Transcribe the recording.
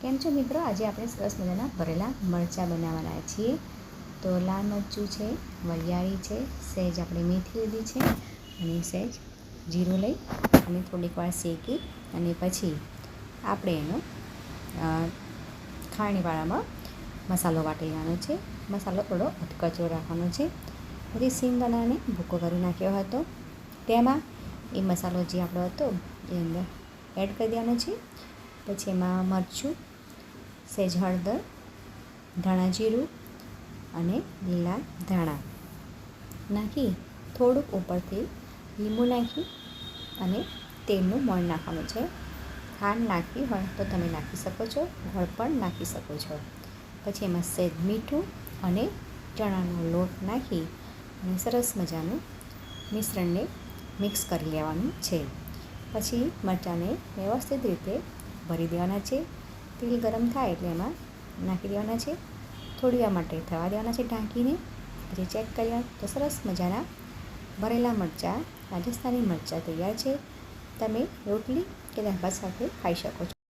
કેમ છો મિત્રો? આજે આપણે સરસ મજાના ભરેલા મરચાં બનાવવાના છીએ. તો લાલ મરચું છે, વરિયાળી છે સહેજ આપણે મેથી લીધી છે અને સહેજ જીરું લઈ અને થોડીક વાર શેકી અને પછી આપણે એનો ખાણીવાળામાં મસાલો વાટી લેવાનો છે. મસાલો થોડો અધકચરો રાખવાનો છે. પછી સિંગદાણાને ભૂકો કરી નાખ્યો હતો. તેમાં એ મસાલો જે આપણો હતો એ અંદર એડ કરી દેવાનો છે. પછી એમાં મરચું સહેજ હળદર, ધાણા જીરું અને લીલા ધાણા. નાખી થોડુંક ઉપરથી લીંબુ નાખી અને તેલનું મણ નાખવાનું છે. ખાંડ નાખવી હોય તો તમે નાખી શકો છો ગોળ પણ નાખી શકો છો. પછી એમાં સહેજ મીઠું અને ચણાનો લોટ નાખી અને સરસ મજાનું મિશ્રણને મિક્સ કરી લેવાનું છે. પછી મરચાંને વ્યવસ્થિત રીતે ભરી દેવાના છે. તેલ ગરમ થાય એટલે એમાં નાખી દેવાના છે. થોડી વાર માટે થવા દેવાના છે ઢાંકીને. પછી ચેક કર્યા તો સરસ મજાના ભરેલા મરચાં, રાજસ્થાની મરચાં તૈયાર છે. તમે રોટલી કે દાળ ભાત સાથે ખાઈ શકો છો.